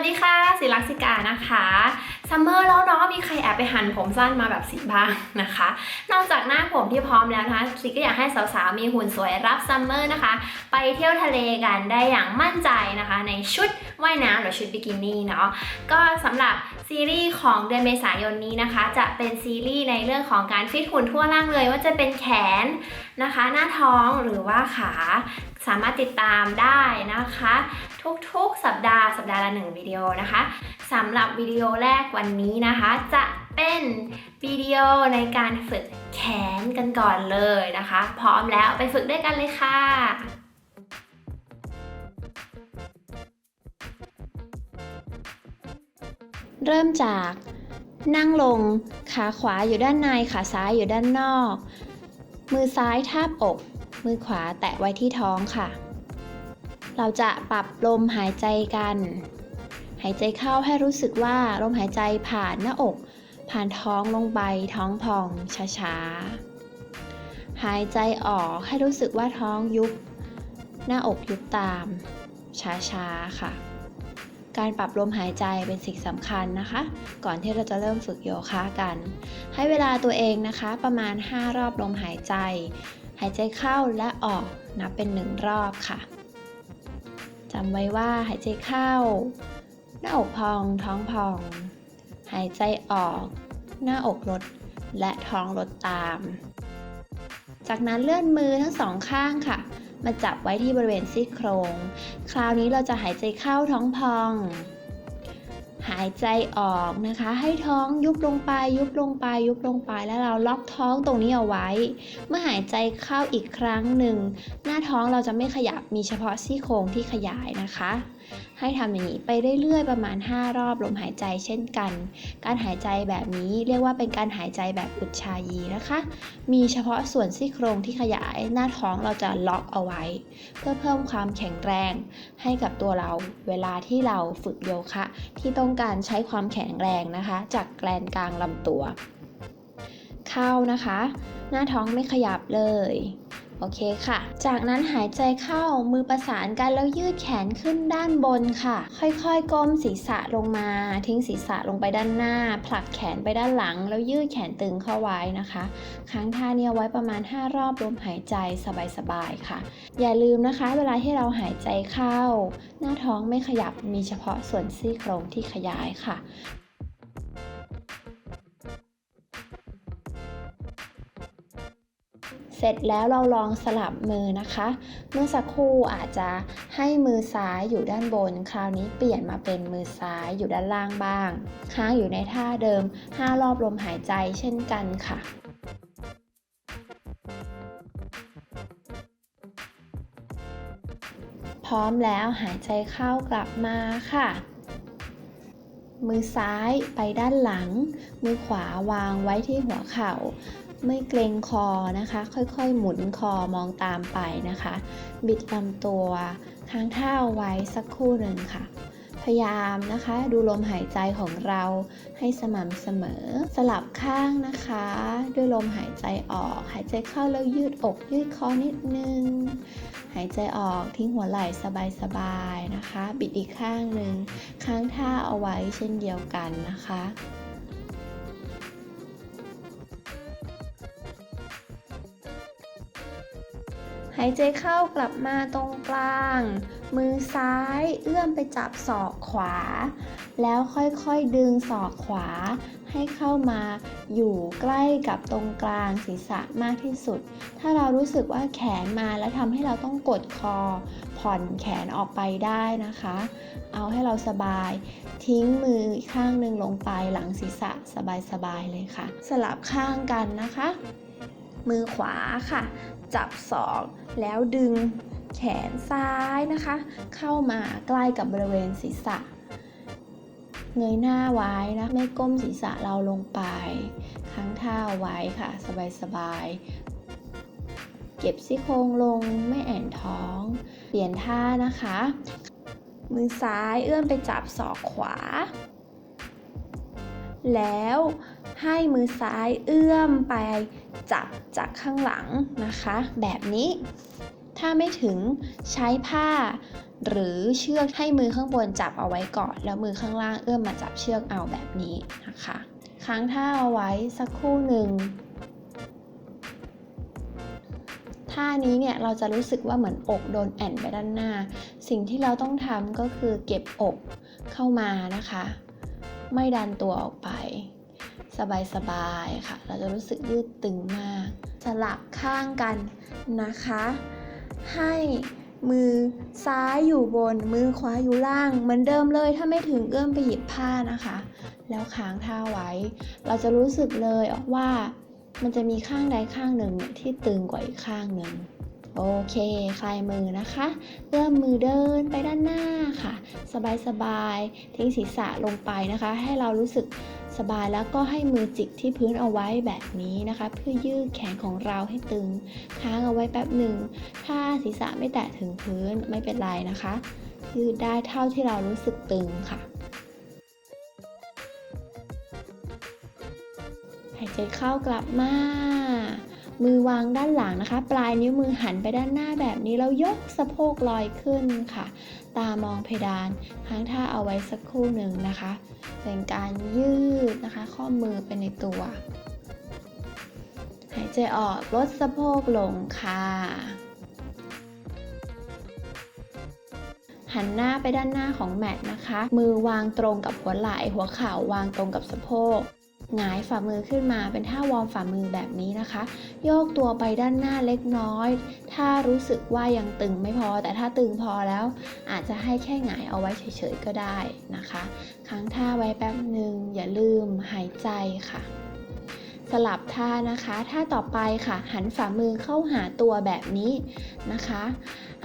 สวัสดีค่ะศิลักษิกานะคะซัมเมอร์แล้วเนาะมีใครแอบไปหั่นผมสั้นมาแบบสิบ้างนะคะ นอกจากหน้าผมที่พร้อมแล้วนะคะสิก็อยากให้สาวๆมีหุ่นสวยรับซัมเมอร์นะคะ ไปเที่ยวทะเลกันได้อย่างมั่นใจนะคะ ในชุดว่ายน้ำหรือชุดบิกินี่เนาะก็สำหรับซีรีส์ของเดือนเมษายนนี้นะคะ จะเป็นซีรีส์ในเรื่องของการฟิตหุ่นทั่วร่างเลย ว่าจะเป็นแขนนะคะ หน้าท้องหรือว่าขาสามารถติดตามได้นะคะ ทุกๆ สัปดาห์สัปดาห์ละหนึ่งวิดีโอนะคะสำหรับวิดีโอแรกวันนี้นะคะ จะเป็นวิดีโอในการฝึกแขนกันก่อนเลยนะคะ พร้อมแล้วไปฝึกด้วยกันเลยค่ะเริ่มจากนั่งลง ขาขวาอยู่ด้านใน ขาซ้ายอยู่ด้านนอก มือซ้ายทาบอก มือขวาแตะไว้ที่ท้องค่ะ เราจะปรับลมหายใจกัน หายใจเข้าให้รู้สึกว่าลมหายใจผ่านหน้าอก ผ่านท้องลงไปท้องพองช้าๆ หายใจออกให้รู้สึกว่าท้องยุบ หน้าอกยุบตาม ช้าๆ ค่ะ การปรับลมหายใจเป็นสิ่งสำคัญนะคะ ก่อนที่เราจะเริ่มฝึกโยคะกัน ให้เวลาตัวเองนะคะประมาณ 5 รอบลมหายใจ หายใจเข้าและออกนับเป็น 1 รอบค่ะ จำไว้ว่าหายใจเข้า หน้าอกพองท้องพอง หายใจออก หน้าอกลด และท้องลดตาม จากนั้นเลื่อนมือทั้งสองข้างค่ะ มาจับไว้ที่บริเวณซี่โครง คราวนี้เราจะหายใจเข้าท้องพอง หายใจออกนะคะ ให้ท้องยุบลงไป ยุบลงไป ยุบลงไปแล้วเราล็อกท้องตรงนี้เอาไว้ เมื่อหายใจเข้าอีกครั้งหนึ่ง หน้าท้องเราจะไม่ขยับมีเฉพาะซี่โครงที่ขยายนะคะ ให้ทำอย่างนี้ไปเรื่อยๆประมาณ 5 รอบลมหายใจเช่นกัน การหายใจแบบนี้เรียกว่าเป็นการหายใจแบบอุจชายีนะคะ มีเฉพาะส่วนซี่โครงที่ขยายหน้าท้องเราจะล็อกเอาไว้ เพื่อเพิ่มความแข็งแรงให้กับตัวเราเวลาที่เราฝึกโยคะที่ต้องการใช้ความแข็งแรงนะคะ จากแกนกลางลำตัว เข้านะคะ หน้าท้องไม่ขยับเลย โอเคค่ะ จากนั้นหายใจเข้ามือประสานกันแล้วยืดแขนขึ้นด้านบนค่ะ ค่อยๆก้มศีรษะลงมา ทิ้งศีรษะลงไปด้านหน้า ผลักแขนไปด้านหลัง แล้วยืดแขนตึงเข้าไว้นะคะ ค้างท่านี้เอาไว้ประมาณ 5 รอบลมหายใจสบายๆค่ะ อย่าลืมนะคะ เวลาที่เราหายใจเข้า หน้าท้องไม่ขยับมีเฉพาะส่วนซี่โครงที่ขยายค่ะ เสร็จแล้วเราลองสลับมือนะคะ เมื่อสักครู่อาจจะให้มือซ้ายอยู่ด้านบน คราวนี้เปลี่ยนมาเป็นมือซ้ายอยู่ด้านล่างบ้าง ค้างอยู่ในท่าเดิม 5 รอบลมหายใจเช่นกันค่ะพร้อมแล้วหายใจเข้ากลับมาค่ะ มือซ้ายไปด้านหลัง มือขวาวางไว้ที่หัวเข่า ไม่เกรงคอนะคะ ค่อยๆ หมุนคอมองตามไปนะคะ บิดลำตัวค้างท่าเอาไว้สักครู่หนึ่งค่ะ พยายามนะคะดูลมหายใจของเราให้สม่ำเสมอ สลับข้างนะคะ ด้วยลมหายใจออก หายใจเข้าแล้วยืดอกยืดคอนิดนึง หายใจออกทิ้งหัวไหล่สบายๆนะคะ บิดอีกข้างหนึ่งค้างท่าเอาไว้เช่นเดียวกันนะคะ หายใจเข้ากลับมาตรงกลาง มือซ้ายเอื้อมไปจับศอกขวา แล้วค่อยๆดึงศอกขวา ให้เข้ามาอยู่ใกล้กับตรงกลางศีรษะมากที่สุด ถ้าเรารู้สึกว่าแขนมาแล้วทำให้เราต้องกดคอ ผ่อนแขนออกไปได้นะคะ เอาให้เราสบายทิ้งมือข้างหนึ่งลงไปหลังศีรษะสบายๆเลยค่ะ สลับข้างกันนะคะ มือขวาค่ะ จับศอกแล้วดึงแขนซ้ายนะคะ เข้ามาใกล้กับบริเวณศีรษะ เงยหน้าไว้นะ ไม่ก้มศีรษะเราลงไป ค้างท่าไว้ค่ะ สบายๆ เก็บซี่โครงลงไม่แอนท้อง เปลี่ยนท่านะคะ มือซ้ายเอื้อมไปจับศอกขวา แล้วให้มือซ้ายเอื้อมไป จับจากข้างหลังนะคะ แบบนี้ ถ้าไม่ถึงใช้ผ้า หรือเชือกให้มือข้างบนจับเอาไว้ก่อน แล้วมือข้างล่างเอื้อมมาจับเชือกเอาแบบนี้นะคะ ค้างท่าเอาไว้สักครู่หนึ่งท่านี้เนี่ยเราจะรู้สึกว่าเหมือนอกโดนแอนไปด้านหน้า สิ่งที่เราต้องทำก็คือเก็บอกเข้ามานะคะ ไม่ดันตัวออกไป สบายๆค่ะ เราจะรู้สึกยืดตึงมาก สลับข้างกันนะคะ ให้มือซ้ายอยู่บน มือขวาอยู่ล่างเหมือนเดิมเลย ถ้าไม่ถึงเอื้อมไปหยิบผ้านะคะ แล้วค้างท่าไว้ เราจะรู้สึกเลยว่ามันจะมีข้างใดข้างหนึ่งที่ตึงกว่าอีกข้างหนึ่งโอเค คลายมือนะคะ เอื้อมมือเดินไปด้านหน้าค่ะ สบายๆ ทิ้งศีรษะลงไปนะคะ ให้เรารู้สึกสบายแล้วก็ให้มือจิกที่พื้นเอาไว้แบบนี้นะคะ เพื่อยืดแขนของเราให้ตึง ค้างเอาไว้แป๊บหนึ่ง ถ้าศีรษะไม่แตะถึงพื้นไม่เป็นไรนะคะ ยืดได้เท่าที่เรารู้สึกตึงค่ะหายใจเข้ากลับมา มือวางด้านหลังนะคะ ปลายนิ้วมือหันไปด้านหน้าแบบนี้แล้วยกสะโพกลอยขึ้นค่ะ ตามองเพดานค้างท่าเอาไว้สักครู่หนึ่งนะคะ เป็นการยืดนะคะ ข้อมือไปในตัว หายใจออกลดสะโพกลงค่ะหันหน้าไปด้านหน้าของแมทนะคะ มือวางตรงกับหัวไหล่หัวเข่าวางตรงกับสะโพก หงายฝ่ามือขึ้นมาเป็นท่าวอร์มฝ่ามือแบบนี้นะคะ โยกตัวไปด้านหน้าเล็กน้อย ถ้ารู้สึกว่ายังตึงไม่พอ แต่ถ้าตึงพอแล้ว อาจจะให้แค่หงายเอาไว้เฉยๆก็ได้นะคะ ค้างท่าไว้แป๊บหนึ่งอย่าลืมหายใจค่ะ สลับท่านะคะท่าต่อไปค่ะ หันฝ่ามือเข้าหาตัวแบบนี้นะคะ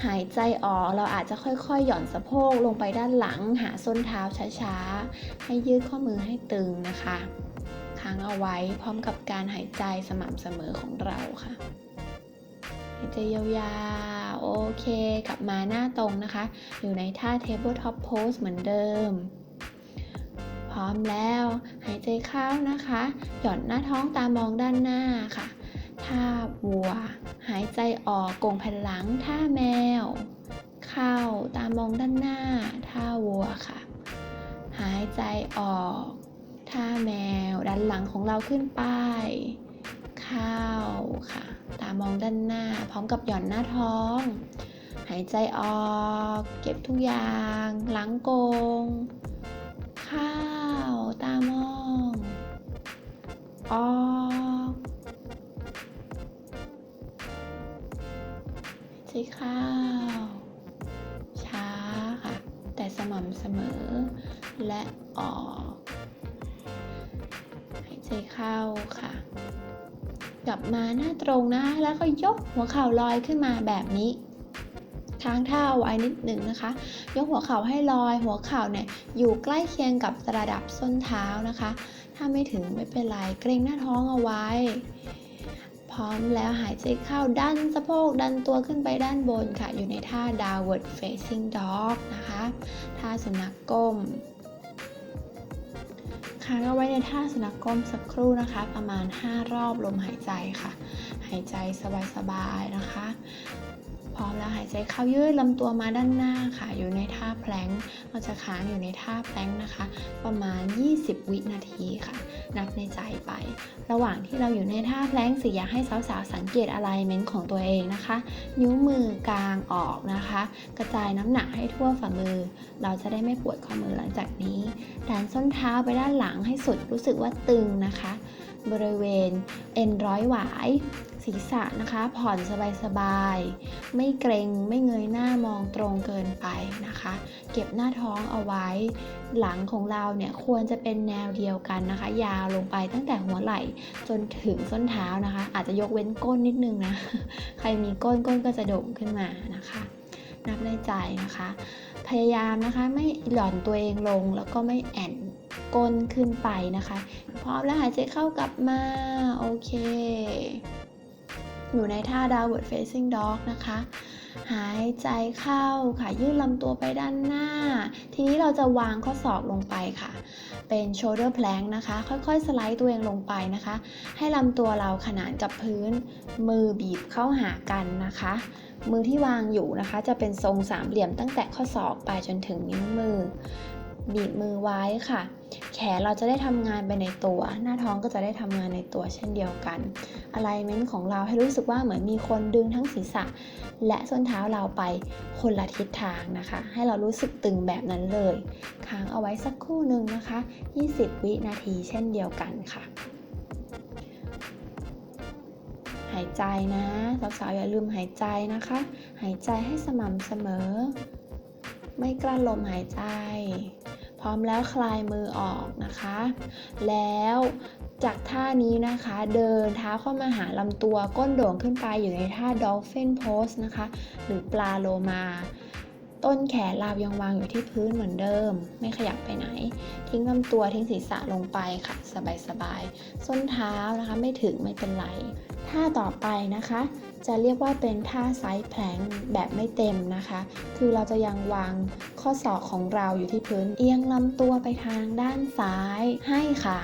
หายใจออกเราอาจจะค่อยๆ หย่อนสะโพกลงไปด้านหลัง หาส้นเท้าช้าๆ ให้ยืดข้อมือให้ตึงนะคะ ค้างเอาไว้ พร้อมกับการหายใจสม่ำเสมอของเราค่ะหายใจยาวๆ โอเค กลับมาหน้าตรงนะคะ อยู่ในท่า tabletop pose เหมือนเดิม พร้อมแล้ว หายใจเข้านะคะ หย่อนหน้าท้องตามองด้านหน้าค่ะ ท่าวัว หายใจออกโกงแผ่นหลัง ท่าแมว เข้าตามองด้านหน้า ท่าวัวค่ะ หายใจออก ท่าแมวดันหลังของเราขึ้นไป เข้าค่ะ ตามองด้านหน้า พร้อมกับหย่อนหน้าท้อง หายใจออก เก็บทุกอย่าง หลังโกง เข้า ตามอง ออกหายใจเข้า ช้าค่ะ แต่สม่ำเสมอและออก เข้าค่ะ กลับมาหน้าตรงนะ แล้วก็ยกหัวเข่าลอยขึ้นมาแบบนี้ค้างท่าเอาไว้นิดหนึ่งนะคะ ยกหัวเข่าให้ลอย หัวเข่าเนี่ยอยู่ใกล้เคียงกับระดับส้นเท้านะคะ ถ้าไม่ถึงไม่เป็นไร เกรงหน้าท้องเอาไว้ พร้อมแล้วหายใจเข้าดันสะโพกดันตัวขึ้นไปด้านบนค่ะ อยู่ในท่า downward facing dog นะคะ ท่าสุนัขก้ม ค้างเอาไว้ในท่าสุนัขก้มสักครู่นะคะ ประมาณ 5 รอบลมหายใจค่ะ หายใจสบายๆนะคะ พร้อมแล้วหายใจเข้ายืดลำตัวมาด้านหน้าค่ะ อยู่ในท่าแพลงเราจะค้างอยู่ในท่าแพลงนะคะ ประมาณ 20 วินาทีค่ะ นับในใจไป ระหว่างที่เราอยู่ในท่าแพลงสิอยากให้สาวๆสังเกตอะไรเมนของตัวเองนะคะ นิ้วมือกลางออกนะคะ กระจายน้ำหนักให้ทั่วฝ่ามือ เราจะได้ไม่ปวดข้อมือหลังจากนี้ดันส้นเท้าไปด้านหลังให้สุดรู้สึกว่าตึงนะคะ บริเวณเอ็นร้อยหวาย ศีรษะนะคะ ผ่อนสบายๆ ไม่เกรงไม่เงยหน้ามองตรงเกินไปนะคะ เก็บหน้าท้องเอาไว้ หลังของเราเนี่ยควรจะเป็นแนวเดียวกันนะคะ ยาวลงไปตั้งแต่หัวไหล่จนถึงส้นเท้านะคะ อาจจะยกเว้นก้นนิดนึงนะ ใครมีก้นก้นก็จะโด่งขึ้นมานะคะ นับในใจนะคะ พยายามนะคะไม่หย่อนตัวเองลงแล้วก็ไม่แอนก้นขึ้นไปนะคะ พร้อมแล้วหายใจเข้ากลับมา โอเค อยู่ในท่า downward facing dog นะคะ หายใจเข้าค่ะ ยืดลำตัวไปด้านหน้า ทีนี้เราจะวางข้อศอกลงไปค่ะ เป็น shoulder plank นะคะ ค่อยๆ สไลด์ตัวเองลงไปนะคะ ให้ลำตัวเราขนานกับพื้น มือบีบเข้าหากันนะคะ มือที่วางอยู่นะคะ จะเป็นทรงสามเหลี่ยมตั้งแต่ข้อศอกไปจนถึงนิ้วมือ บีบมือไว้ค่ะ แขนเราจะได้ทำงานไปในตัว หน้าท้องก็จะได้ทำงานในตัวเช่นเดียวกัน alignment ของเราให้รู้สึกว่าเหมือนมีคนดึงทั้งศีรษะ และส้นเท้าเราไปคนละทิศทางนะคะ ให้เรารู้สึกตึงแบบนั้นเลย ค้างเอาไว้สักครู่หนึ่งนะคะ 20 วินาทีเช่นเดียวกันค่ะ หายใจนะสาวๆอย่าลืมหายใจนะคะ หายใจให้สม่ำเสมอไม่กลั้นลมหายใจ พร้อมแล้วคลายมือออกนะคะ แล้วจากท่านี้นะคะเดินเท้าเข้ามาหาลำตัวก้นโด่งขึ้นไปอยู่ในท่าดอลฟินโพสนะคะ หรือปลาโลมา ต้นแขนเรายังวางอยู่ที่พื้นเหมือนเดิม ไม่ขยับไปไหน ทิ้งลำตัวทิ้งศีรษะลงไปค่ะ สบายๆ ส้นเท้านะคะไม่ถึงไม่เป็นไร ท่าต่อไปนะคะ จะเรียกว่าเป็นท่าไซด์แพลงแบบไม่เต็มนะคะ คือเราจะยังวางข้อศอกของเราอยู่ที่พื้น เอียงลำตัวไปทางด้านซ้าย ให้ขา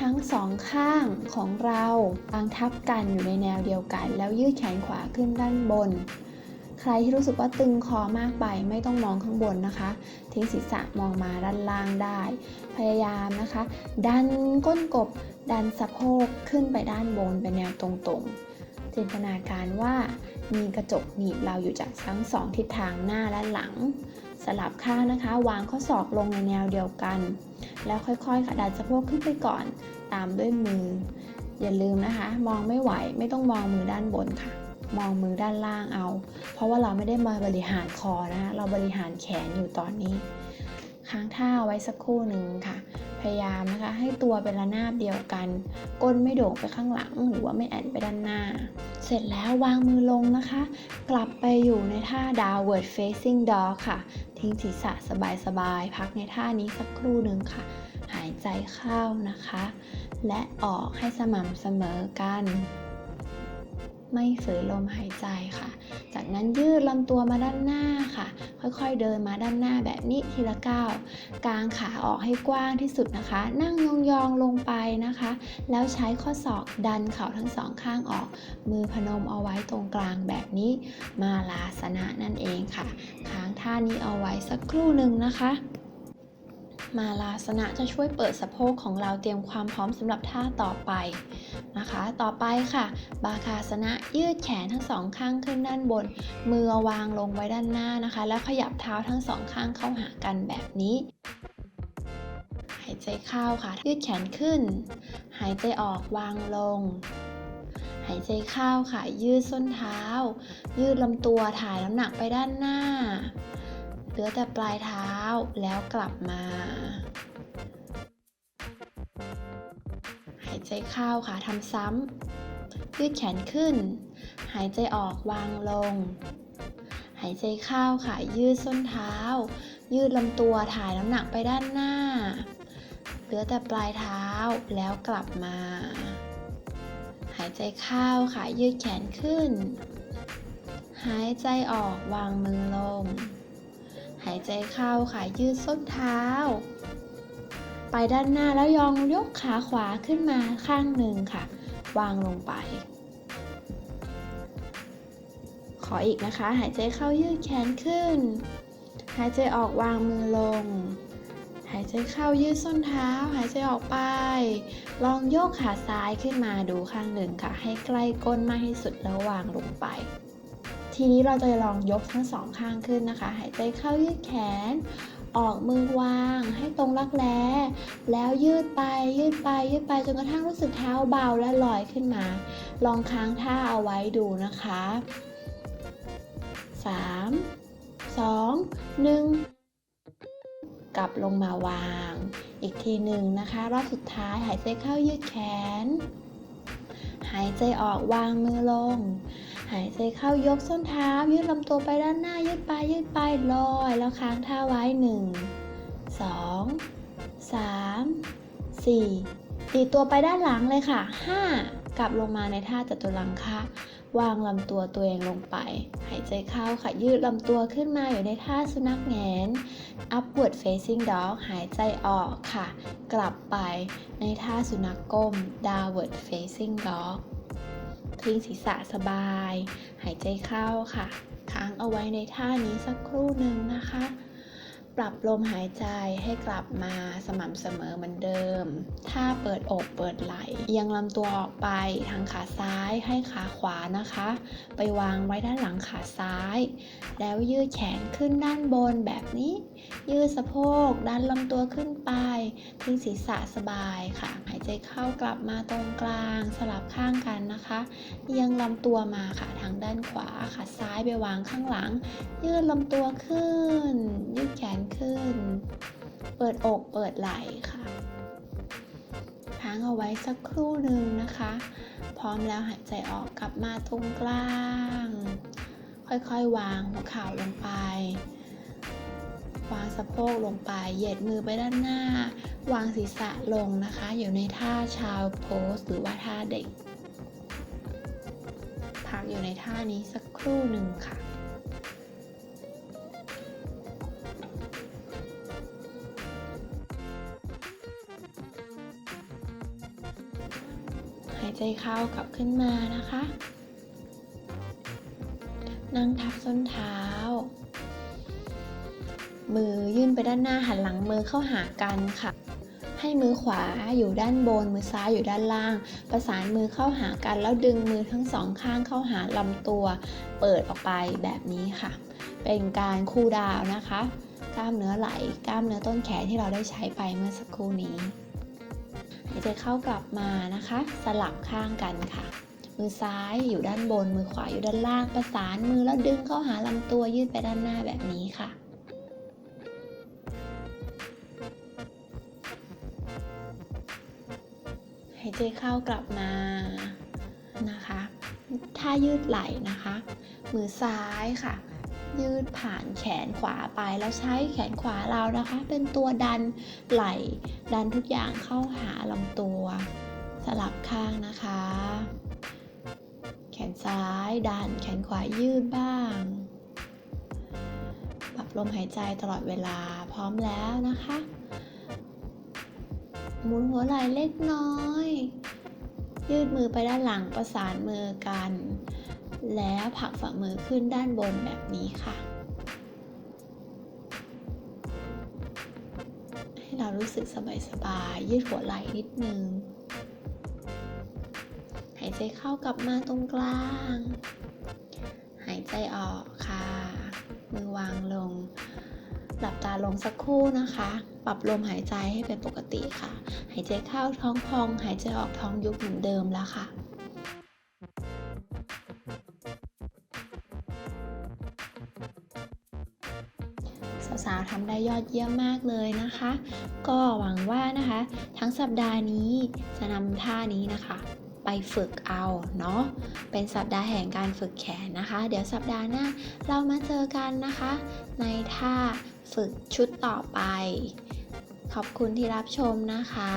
ทั้งสองข้างของเราวางทับกันอยู่ในแนวเดียวกัน แล้วยืดแขนขวาขึ้นด้านบน ใครที่รู้สึกว่าตึงคอมากไปไม่ต้องมองข้างบนนะคะ ทิ้งศีรษะมองมาด้านล่างได้ พยายามนะคะ ดันก้นกบ ดันสะโพกขึ้นไปด้านบนเป็นแนวตรงๆ จินตนาการว่ามีกระจกหนีบเราอยู่จากทั้งสองทิศทางหน้าและหลัง สลับข้างนะคะ วางข้อศอกลงในแนวเดียวกัน แล้วค่อยๆค่ะดันสะโพกขึ้นไปก่อน ตามด้วยมือ อย่าลืมนะคะ มองไม่ไหวไม่ต้องมองมือด้านบนค่ะ มองมือด้านล่างเอา เพราะว่าเราไม่ได้มาบริหารคอนะคะเราบริหารแขนอยู่ตอนนี้ ค้างท่าไว้สักครู่หนึ่งค่ะ พยายามนะคะให้ตัวเป็นระนาบเดียวกัน ก้นไม่โด่งไปข้างหลัง หรือว่าไม่แอนไปด้านหน้า เสร็จแล้ววางมือลงนะคะ กลับไปอยู่ในท่า downward facing dog ค่ะ ทิ้งศีรษะสบายๆพักในท่านี้สักครู่หนึ่งค่ะ หายใจเข้านะคะ และออกให้สม่ำเสมอกัน ไม่ฝืนลมหายใจค่ะ จากนั้นยืดลำตัวมาด้านหน้าค่ะ ค่อยๆเดินมาด้านหน้าแบบนี้ทีละก้าวกางขาออกให้กว้างที่สุดนะคะ นั่งยองๆลงไปนะคะ แล้วใช้ข้อศอกดันเข่าทั้งสองข้างออก มือพนมเอาไว้ตรงกลางแบบนี้ มาลาสนะนั่นเองค่ะ ค้างท่านี้เอาไว้สักครู่หนึ่งนะคะ มาลาสนะจะช่วยเปิดสะโพกของเราเตรียมความพร้อมสำหรับท่าต่อไปนะคะ ต่อไปค่ะ บาคาสนะยืดแขนทั้งสองข้างขึ้นด้านบน มือวางลงไว้ด้านหน้านะคะ แล้วขยับเท้าทั้งสองข้างเข้าหากันแบบนี้หายใจเข้าค่ะ ยืดแขนขึ้น หายใจออกวางลง หายใจเข้าค่ะ ยืดส้นเท้า ยืดลำตัวถ่ายน้ำหนักไปด้านหน้า เหลือแต่ปลายเท้าแล้วกลับมา หายใจเข้าค่ะทำซ้ำยืดแขนขึ้น หายใจออกวางลง หายใจเข้าค่ะยืดส้นเท้า ยืดลำตัวถ่ายน้ำหนักไปด้านหน้า เหลือแต่ปลายเท้าแล้วกลับมา หายใจเข้าค่ะยืดแขนขึ้น หายใจออกวางมือลง หายใจเข้าค่ะยืดส้นเท้า ไปด้านหน้าแล้วยองยกขาขวาขึ้นมาข้างหนึ่งค่ะ วางลงไป ขออีกนะคะ หายใจเข้ายืดแขนขึ้น หายใจออกวางมือลง หายใจเข้ายืดส้นเท้า หายใจออกไป ลองโยกขาซ้ายขึ้นมาดูข้างหนึ่งค่ะ ให้ใกล้ก้นมากที่สุดแล้ววางลงไป ทีนี้เราจะลองยกทั้งสองข้างขึ้นนะคะ หายใจเข้ายืดแขน ออกมือวางให้ตรงรักแร้แล้วยืดไปยืดไปยืดไปจนกระทั่งรู้สึกเท้าเบาและลอยขึ้นมา ลองค้างท่าเอาไว้ดูนะคะ 3 2 1กลับลงมาวาง อีกทีหนึ่งนะคะ รอบสุดท้ายหายใจเข้ายืดแขน หายใจออกวางมือลง หายใจเข้ายกส้นเท้า ยืดลำตัวไปด้านหน้า ยืดไปยืดไปลอย แล้วค้างท่าไว้หนึ่งสองสามสี่ตีตัวไปด้านหลังเลยค่ะห้ากลับลงมาในท่าจัตุรังคะ วางลำตัวตัวเองลงไป หายใจเข้าค่ะยืดลำตัวขึ้นมาอยู่ในท่าสุนัขแงน upward facing dog หายใจออกค่ะ กลับไปในท่าสุนัขก้ม downward facing dog ทิ้งศีรษะสบาย หายใจเข้าค่ะ ค้างเอาไว้ในท่านี้สักครู่หนึ่งนะคะ ปรับลมหายใจให้กลับมาสม่ำเสมอเหมือนเดิม ถ้าเปิดอกเปิดไหล่เอียงลำตัวออกไปทางขาซ้ายให้ขาขวานะคะ ไปวางไว้ด้านหลังขาซ้าย แล้วยืดแขนขึ้นด้านบนแบบนี้ ยืดสะโพก ดันลำตัวขึ้นไปทิ้งศีรษะสบายค่ะ หายใจเข้ากลับมาตรงกลาง สลับข้างกันนะคะเอียงลำตัวมาค่ะทางด้านขวาขาซ้ายไปวางข้างหลัง ยืดลำตัวขึ้น ยืดแขนขึ้น เปิดอกเปิดไหล่ค่ะค้างเอาไว้สักครู่หนึ่งนะคะ พร้อมแล้วหายใจออกกลับมาตรงกลาง ค่อยๆ วางหัวเข่าลงไป วางสะโพกลงไป เหยียดมือไปด้านหน้า วางศีรษะลงนะคะ อยู่ในท่าชาวโพสหรือว่าท่าเด็ก พักอยู่ในท่านี้สักครู่หนึ่งค่ะหายใจเข้ากลับขึ้นมานะคะ นั่งทับส้นเท้า มือยื่นไปด้านหน้าหันหลังมือเข้าหากันค่ะ ให้มือขวาอยู่ด้านบน มือซ้ายอยู่ด้านล่าง ประสานมือเข้าหากัน แล้วดึงมือทั้งสองข้างเข้าหาลำตัว เปิดออกไปแบบนี้ค่ะ เป็นการคูลดาวนะคะ กล้ามเนื้อไหล่กล้ามเนื้อต้นแขนที่เราได้ใช้ไปเมื่อสักครู่นี้หายใจเข้ากลับมานะคะ สลับข้างกันค่ะมือซ้ายอยู่ด้านบน มือขวาอยู่ด้านล่าง ประสานมือแล้วดึงเข้าหาลำตัวยืดไปด้านหน้าแบบนี้ค่ะ หายใจเข้ากลับมานะคะถ้ายืดไหล่นะคะ มือซ้ายค่ะ ยืดผ่านแขนขวาไปแล้วใช้แขนขวาเรานะคะ เป็นตัวดันไหล่ ดันทุกอย่างเข้าหาลำตัว สลับข้างนะคะ แขนซ้ายดันแขนขวายืดบ้างปรับลมหายใจตลอดเวลาพร้อมแล้วนะคะ หมุนหัวไหล่เล็กน้อย ยืดมือไปด้านหลังประสานมือกัน แล้วผลักฝ่ามือขึ้นด้านบนแบบนี้ค่ะ ให้เรารู้สึกสบายๆยืดหัวไหล่นิดนึง หายใจเข้ากลับมาตรงกลาง หายใจออกค่ะ มือวางลง หลับตาลงสักครู่นะคะ ปรับลมหายใจให้เป็นปกติค่ะ หายใจเข้าท้องพอง หายใจออกท้องยุบเหมือนเดิมแล้วค่ะสาวๆทำได้ยอดเยี่ยมมากเลยนะคะ ก็หวังว่านะคะ ทั้งสัปดาห์นี้จะนำท่านี้นะคะ ไปฝึกเอาเนาะ เป็นสัปดาห์แห่งการฝึกแขนนะคะ เดี๋ยวสัปดาห์หน้าเรามาเจอกันนะคะ ในท่า ฝึกชุดต่อไป ขอบคุณที่รับชมนะคะ